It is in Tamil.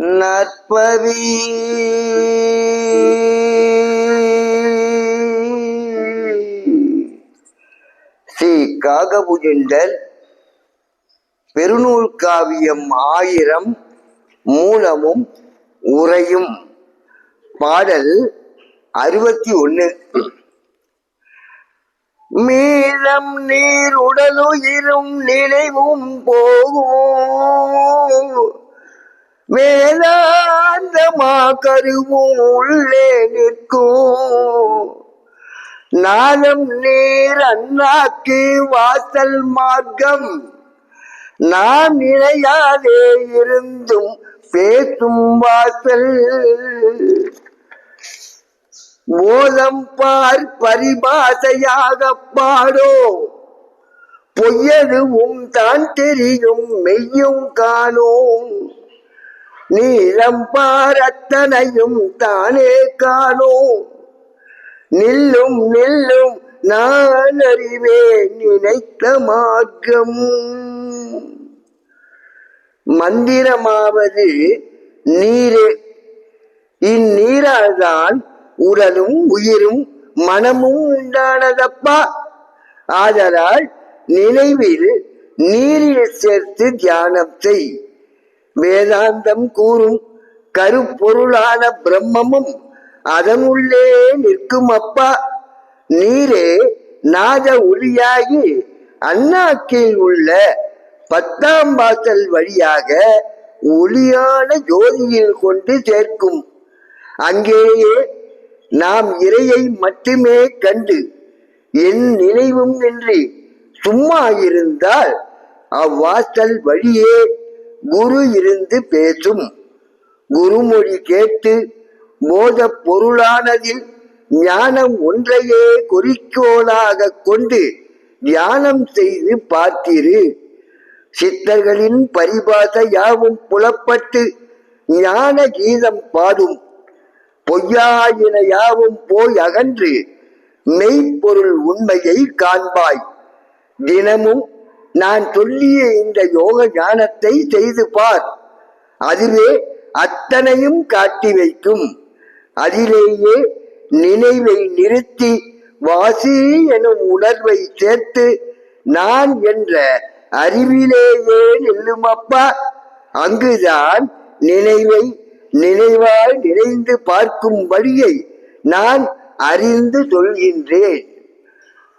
நற்பவி. ஸ்ரீ காகபுஜண்டல் பெருநூல் காவியம் ஆயிரம் மூலமும் உரையும் பாடல் அறுபத்தி ஒன்று மீளம் நீர் உடலுயிரும் நினைவும் போகும். வேதாந்தமா கருவும் உள்ளே நிற்கும். நாளம் நீர் அண்ணாக்கு வாசல் மார்க்கம். நாம் நிலையாதே இருந்தும் பேசும் வாசல். மோதம் பார் பரிபாசையாக பாடோ. பொய்யதுவும் தான் தெரியும் மெய்யும் காணோம். நீளம் பாரத்தனையும் தானே காணோம். நில்லும் நில்லும் நான் அறிவேன் நினைத்த மார்க்கம். மந்திரமாவது நீரே. இந்நீரால்தான் உடலும் உயிரும் மனமும் உண்டானதப்பா. ஆதலால் நினைவில் நீரில் சேர்த்து தியானம் செய். வேதாந்தம் கூறும் கருப்பொருளான பிரம்மமும் அதனுள்ளே நிற்கும் அப்பா நீரே நாத ஒளியாகி அண்ணாக்கில் உள்ள பத்தாம் வாசல் வழியாக ஒளியான ஜோதியில் கொண்டு சேர்க்கும். அங்கேயே நாம் இறையை மட்டுமே கண்டு என் நினைவும் நின்று சும்மா இருந்தால் அவ்வாசல் வழியே குரு இருந்து பேசும். குருமொழி கேட்டு மோத பொருளானதில் ஞானம் ஒன்றையே குறிக்கோளாக கொண்டு தியானம் செய்து பார்த்திரு. சித்தர்களின் பரிபாச யாவும் புலப்பட்டு ஞான கீதம் பாடும். பொய்யாயின யாவும் போய் அகன்று மெய்ப்பொருள் உண்மையை காண்பாய். தினமும் நான் சொல்லிய இந்த யோக ஞானத்தை செய்து பார். அதுவே அத்தனையும் காட்டி வைக்கும். அதிலேயே நினைவை நிறுத்தி வாசி எனும் உணர்வை சேர்த்து நான் என்ற அறிவிலேயே நில்லுமப்பா. அங்குதான் நினைவை நினைவால் நிறைந்து பார்க்கும் வழியை நான் அறிந்து சொல்கின்றேன்.